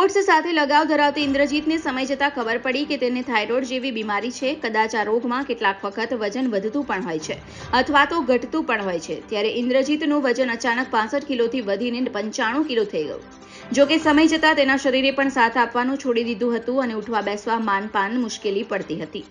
Sports સાથે લગાવ ધરાવતી ઇન્દ્રજીતને સમય જતાં ખબર પડી કે તેને થાઇરોઇડ જેવી બીમારી છે. કદાચ આ રોગમાં કેટલાક વખત વજન વધતું પણ હોય છે અથવા તો ઘટતું પણ હોય છે. ત્યારે ઇન્દ્રજીતનું વજન અચાનક પાસઠ કિલોથી વધીને પંચાણું કિલો થઈ ગયું. જો કે સમય જતાં તેના શરીરે પણ સાથ આપવાનું છોડી દીધું હતું અને ઉઠવા બેસવા માનપાન મુશ્કેલી પડતી હતી.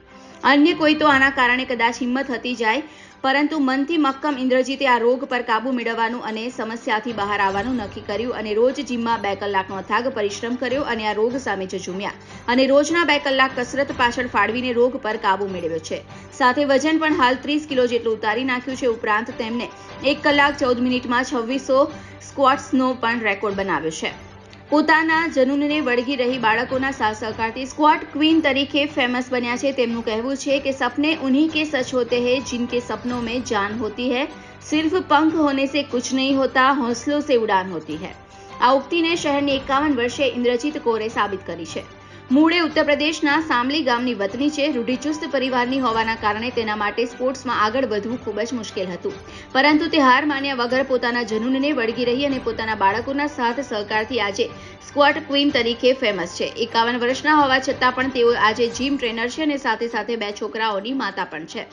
અન્ય કોઈ તો આના કારણે કદાચ હિંમત હતી જાય પરંતુ મનથી મક્કમ ઇન્દ્રજીતે આ રોગ પર કાબુ મેળવવાનું અને સમસ્યાથી બહાર આવવાનું નક્કી કર્યું અને રોજ જીમમાં બે કલાકનો અથાગ પરિશ્રમ કર્યો અને આ રોગ સામે ઝઝૂમ્યા. અને રોજના બે કલાક કસરત પાછળ ફાળવીને રોગ પર કાબુ મેળવ્યો છે. સાથે વજન પણ હાલ ત્રીસ કિલો જેટલું ઉતારી નાખ્યું છે ઉપરાંત તેમને એક કલાક ચૌદ મિનિટમાં છવ્વીસો સ્ક્વોટ્સનો પણ રેકોર્ડ બનાવ્યો છે. પોતાના જનૂનને વળગી રહી બાળકોના સાથ સહકારથી સ્ક્વોટ ક્વીન તરીકે ફેમસ બન્યા છે તેમનું કહેવું છે કે સપને उन्हीं के सच होते हैं जिनके सपनों में जान होती है सिर्फ पंख होने से कुछ नहीं होता हौसलों से उड़ान होती है આ ઉક્તિને શહેરની એકાવન વર્ષે ઇન્દ્રજીત કૌરે સાબિત કરી છે મૂળે ઉત્તર પ્રદેશના સામલી ગામની વતની છે. રૂઢિચુસ્ત પરિવારની હોવાના કારણે તેના માટે સ્પોર્ટ્સમાં આગળ વધવું ખૂબ જ મુશ્કેલ હતું. પરંતુ તે હાર માન્યા વગર પોતાના જનૂનને વળગી રહી અને પોતાના બાળકોના સાથ સહકારથી આજે સ્ક્વોટ ક્વીન તરીકે ફેમસ છે. એકાવન વર્ષના હોવા છતાં પણ તેઓ આજે જીમ ટ્રેનર છે અને સાથે સાથે બે છોકરાઓની માતા પણ છે.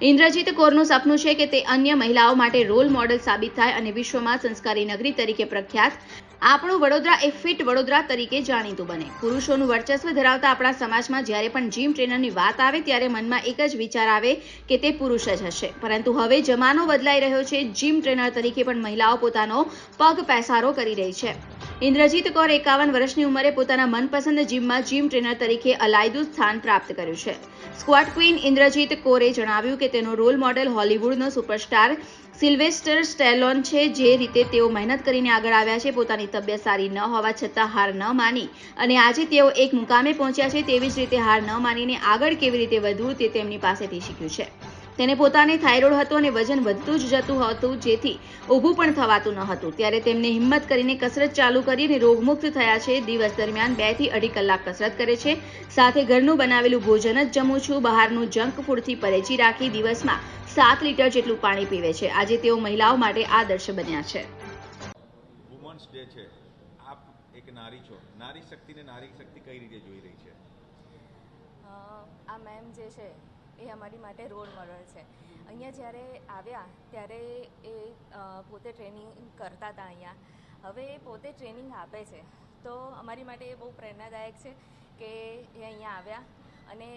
ઇન્દ્રજીત કૌરનું સપનું છે કે તે અન્ય મહિલાઓ માટે રોલ મોડલ સાબિત થાય અને વિશ્વમાં સંસ્કારી નગરી તરીકે પ્રખ્યાત આપણું વડોદરા એ ફિટ વડોદરા તરીકે જાણીતું બને. પુરુષોનું વર્ચસ્વ ધરાવતા આપણા સમાજમાં જ્યારે પણ જીમ ટ્રેનરની વાત આવે, ત્યારે મનમાં એક જ વિચાર આવે કે તે પુરુષ જ હશે. પરંતુ હવે જમાનો બદલાઈ રહ્યો છે. જીમ ટ્રેનર તરીકે પણ મહિલાઓ પોતાનો પગ પેસારો કરી રહી છે. ઇન્દ્રજીત કૌર એકાવન વર્ષની ઉંમરે પોતાના મનપસંદ જીમમાં જીમ ટ્રેનર તરીકે અલાયદું સ્થાન પ્રાપ્ત કર્યું છે. સ્ક્વોટ ક્વીન ઇન્દ્રજીત કૌરે જણાવ્યું કે તેનો રોલ મોડેલ હોલિવૂડનો સુપરસ્ટાર સિલ્વેસ્ટર સ્ટેલોન છે, જે રીતે તેઓ મહેનત કરીને આગળ આવ્યા છે, પોતાની તબિયત સારી ન હોવા છતાં હાર ન માની. અને આજે તેઓ એક મુકામે પહોંચ્યા છે, તેવી જ રીતે હાર ન માનીને આગળ કેવી રીતે વધવું તે તેમની પાસેથી શીખ્યું છે. તેને પોતાને થાઇરોઇડ હતો અને વજન વધતું જ જતું હતું જેથી ઊભું પણ થવાતું ન હતું. ત્યારે તેમને હિંમત કરીને કસરત ચાલુ કરીને રોગમુક્ત થયા છે. દિવસ દરમિયાન બેથી અઢી કલાક કસરત કરે છે. સાથે ઘરનું બનાવેલું ભોજન જ જમું છું. બહારનું જંક ફૂડથી પરેજી રાખી દિવસમાં સાત લીટર જેટલું પાણી પીવે છે. આજે તેઓ મહિલાઓ માટે આદર્શ બન્યા છે. વુમન્સ ડે છે. આપ એક નારી છો. નારી શક્તિને નારી શક્તિ કઈ રીતે જોઈ રહી છે? આ મેમ જે છે એ અમારી માટે રોલ મોડલ છે. અહીંયા જ્યારે આવ્યા ત્યારે એ પોતે ટ્રેનિંગ કરતા હતા અહીંયા. હવે એ પોતે ટ્રેનિંગ આપે છે. તો અમારી માટે એ બહુ પ્રેરણાદાયક છે કે એ અહીંયા આવ્યા અને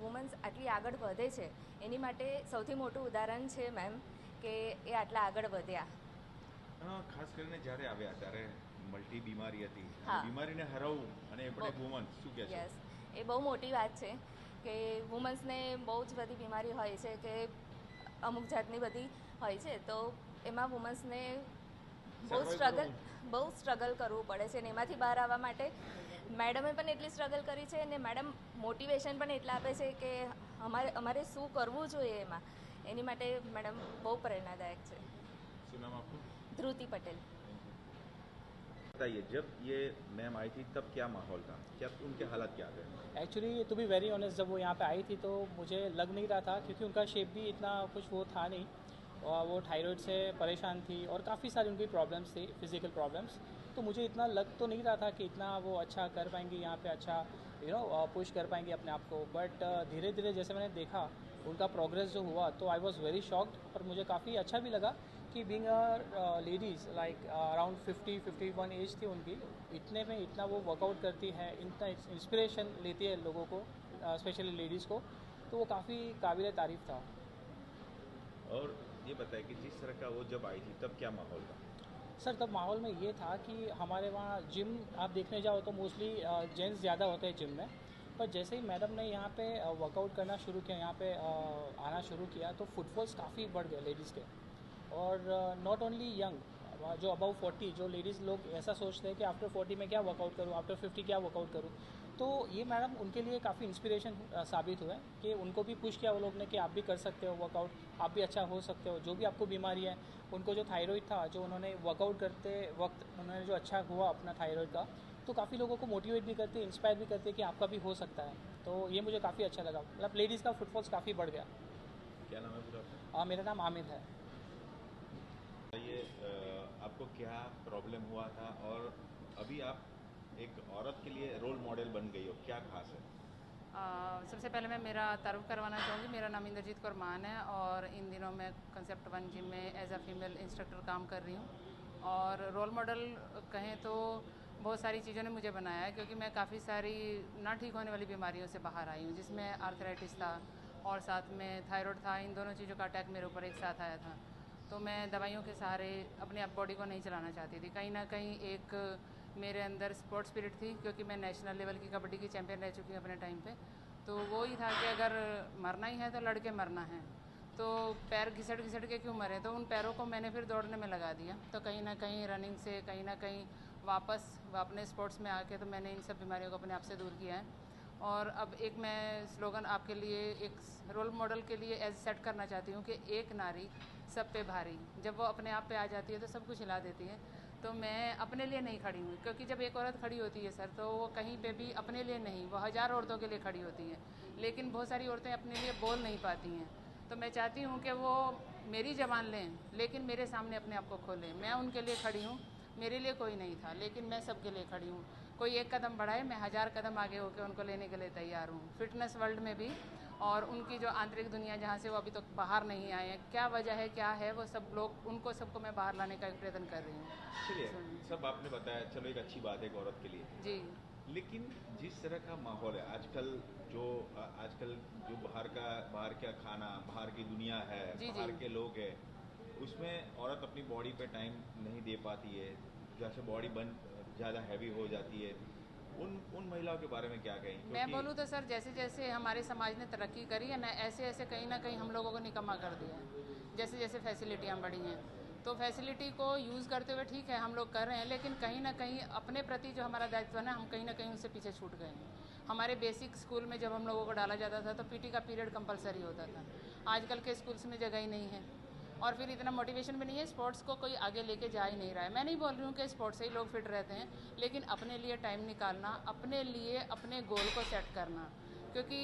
વુમન્સ આટલી આગળ વધે છે. એની માટે સૌથી મોટું ઉદાહરણ છે મેમ કે એ આટલા આગળ વધ્યા. ખાસ કરીને જ્યારે આવ્યા ત્યારે મલ્ટી બીમારી હતી. બીમારીને હરાવવું અને એ પણ વુમન શું કહેશો યસ. એ બહુ મોટી વાત છે. કે વુમન્સને બહુ જ બધી બીમારી હોય છે કે અમુક જાતની બધી હોય છે તો એમાં વુમન્સને બહુ સ્ટ્રગલ બહુ સ્ટ્રગલ કરવું પડે છે અને એમાંથી બહાર આવવા માટે મેડમે પણ એટલી સ્ટ્રગલ કરી છે અને મેડમ મોટિવેશન પણ એટલા આપે છે કે અમારે અમારે શું કરવું જોઈએ એમાં. એની માટે મેડમ બહુ પ્રેરણાદાયક છે. ધ્રુતિ પટેલ. बताइए, जब ये मैम आई थी, तब क्या माहौल था? क्या उनके हालात क्या थे? Actually to be very honest जब वो यहाँ पे आई थी तो मुझे लग नहीं रहा था, क्योंकि उनका शेप भी इतना कुछ वो था नहीं। और वो थायराइड से परेशान थी, और काफ़ी सारी उनकी प्रॉब्लम्स थी फ़िज़िकल प्रॉब्लम्स तो मुझे इतना लग तो नहीं रहा था कि इतना वो अच्छा कर पाएँगी, यहाँ पे अच्छा यू नो पुश कर पाएँगी अपने आप को। बट धीरे धीरे जैसे मैंने देखा, उनका प्रोग्रेस जो हुआ तो आई वॉज़ वेरी शॉक्ड और मुझे काफ़ी अच्छा भी लगा। कि being ladies like around fifty fifty one age थी उनकी इतने में इतना वो वर्कआउट करती है इतना इंस्पिरेशन लेती है लोगों को स्पेशली लेडीज़ को तो वो काफ़ी काबिल तारीफ़ था। और ये बताइए कि जिस तरह का वो जब आई थी तब क्या माहौल था? सर तब माहौल में ये था कि हमारे वहाँ जिम आप देखने जाओ तो मोस्टली जेंट्स ज़्यादा होते हैं जिम में पर जैसे ही मैडम ने यहाँ पे वर्कआउट करना शुरू किया यहाँ पे आना शुरू किया तो फुटफॉल्स काफ़ी बढ़ गए लेडीज़ के। और नॉट ओनली यंग जो अबाउ फोर्टी जो लेडीज़ लोग ऐसा सोचते हैं कि आफ्टर फोर्टी में क्या वर्कआउट करूँ आफ्टर फिफ्टी क्या वर्कआउट करूँ? तो ये मैडम उनके लिए काफ़ी इंस्पिरेशन साबित हुए कि उनको भी पुश किया वो लोग ने कि आप भी कर सकते हो वर्कआउट आप भी अच्छा हो सकते हो जो भी आपको बीमारी है। उनको जो थायराइड था जो उन्होंने वर्कआउट करते वक्त उन्होंने जो अच्छा हुआ अपना थायराइड का तो काफ़ी लोगों को मोटिवेट भी करते इंस्पायर भी करते कि आपका भी हो सकता है। तो ये मुझे काफ़ी अच्छा लगा। मतलब लेडीज़ का फुटफॉल्स काफ़ी बढ़ गया। क्या नाम है पूरा? मेरा नाम आमिर है। ये आपको क्या प्रॉब्लम हुआ था और अभी आप एक औरत के लिए रोल मॉडल बन गई हो क्या खास है? अ, सबसे पहले मैं मेरा तारुफ करवाना चाहूँगी। मेरा नाम इंद्रजीत कौर मान है और इन दिनों मैं कंसेप्ट वन जिम में एज अ फीमेल इंस्ट्रक्टर काम कर रही हूँ। और रोल मॉडल कहें तो बहुत सारी चीज़ों ने मुझे बनाया है क्योंकि मैं काफ़ी सारी ना ठीक होने वाली बीमारियों से बाहर आई हूँ जिसमें आर्थराइटिस था और साथ में थायराइड था। इन दोनों चीज़ों का अटैक मेरे ऊपर एक साथ आया था। तो मैं दवाइयों के सहारे अपने आप बॉडी को नहीं चलाना चाहती थी। कहीं ना कहीं एक मेरे अंदर स्पोर्ट्स स्पिरिट थी, क्योंकि मैं नेशनल लेवल की कबड्डी की चैंपियन रह चुकी हूँ अपने टाइम पे। तो वो ही था कि अगर मरना ही है तो लड़के मरना है। तो पैर घिसट घिसट के क्यों मरे? तो उन पैरों को मैंने फिर दौड़ने में लगा दिया। तो कहीं ना कहीं रनिंग से कहीं ना कहीं वापस अपने स्पोर्ट्स में आके तो मैंने इन सब बीमारियों को अपने आप से दूर किया है। और अब एक मैं स्लोगन आपके लिए, एक रोल मॉडल के लिए एज सेट करना चाहती हूँ कि एक नारी सब पे भारी। जब वो अपने आप पे आ जाती है तो सब कुछ हिला देती है। तो मैं अपने लिए नहीं खड़ी हूँ, क्योंकि जब एक औरत खड़ी होती है सर तो वो कहीं पे भी अपने लिए नहीं, वो हज़ार औरतों के लिए खड़ी होती है। लेकिन बहुत सारी औरतें अपने लिए बोल नहीं पाती हैं। तो मैं चाहती हूँ कि वो मेरी जबान लें, लेकिन मेरे सामने अपने आप को खोलें। मैं उनके लिए खड़ी हूँ, मेरे लिए कोई नहीं था, लेकिन मैं सबके लिए खड़ी हूँ। कोई एक कदम बढ़ाए मैं हज़ार कदम आगे होकर उनको लेने के लिए तैयार हूँ। फिटनेस वर्ल्ड में भी और उनकी जो आंतरिक दुनिया जहाँ से वो अभी तक तो बाहर नहीं आए हैं क्या वजह है क्या है वो सब लोग उनको सबको मैं बाहर लाने का प्रयत्न कर रही हूँ। सब आपने बताया चलो एक अच्छी बात है एक औरत के लिए। जी। लेकिन जिस तरह का माहौल है आजकल जो आजकल जो बाहर का बाहर का खाना बाहर की दुनिया है जी, जी। बाहर के लोग है उसमें औरत अपनी बॉडी पे टाइम नहीं दे पाती है जैसे बॉडी बन ज़्यादा हैवी हो जाती है। उन उन महिलाओं के बारे में क्या कहें? मैं बोलूँ तो सर जैसे जैसे हमारे समाज ने तरक्की करी है ना ऐसे ऐसे कहीं ना कहीं हम लोगों को निकम्मा कर दिया है। जैसे जैसे फैसिलिटियाँ बढ़ी हैं। तो फैसिलिटी को यूज़ करते हुए ठीक है हम लोग कर रहे हैं लेकिन कहीं ना कहीं अपने प्रति जो हमारा दायित्व है ना हम कहीं ना कहीं उनसे पीछे छूट गए हैं। हमारे बेसिक स्कूल में जब हम लोगों को डाला जाता था तो पीटी का पीरियड कंपलसरी होता था। आजकल के स्कूल्स में जगह ही नहीं है। और फिर इतना मोटिवेशन भी नहीं है स्पोर्ट्स को कोई आगे लेके जा ही नहीं रहा है। मैं नहीं बोल रही हूँ कि स्पोर्ट्स से ही लोग फिट रहते हैं लेकिन अपने लिए टाइम निकालना अपने लिए अपने गोल को सेट करना। क्योंकि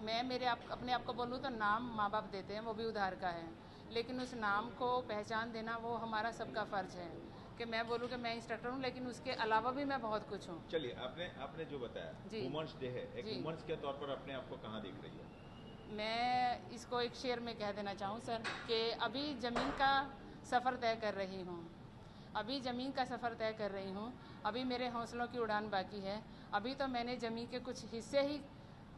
मैं मेरे आप अपने आप को बोलूँ तो नाम माँ बाप देते हैं वो भी उधार का है। लेकिन उस नाम को पहचान देना वो हमारा सबका फ़र्ज़ है। कि मैं बोलूँ कि मैं इंस्ट्रक्टर हूँ लेकिन उसके अलावा भी मैं बहुत कुछ हूँ। चलिए आपने आपने जो बताया। वुमेंस डे है एक। वुमेंस के तौर पर अपने आप को कहाँ देख रही है? मैं इसको एक शेर में कह देना चाहूँ, सर, कि अभी ज़मीन का सफ़र तय कर रही हूँ। अभी ज़मीन का सफ़र तय कर रही हूँ। अभी मेरे हौसलों की उड़ान बाकी है। अभी तो मैंने ज़मीन के कुछ हिस्से ही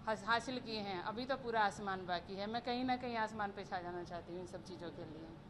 हासिल किए हैं। अभी तो पूरा आसमान बाकी है। मैं कहीं ना कहीं आसमान पे छा जाना चाहती हूँ इन सब चीज़ों के लिए।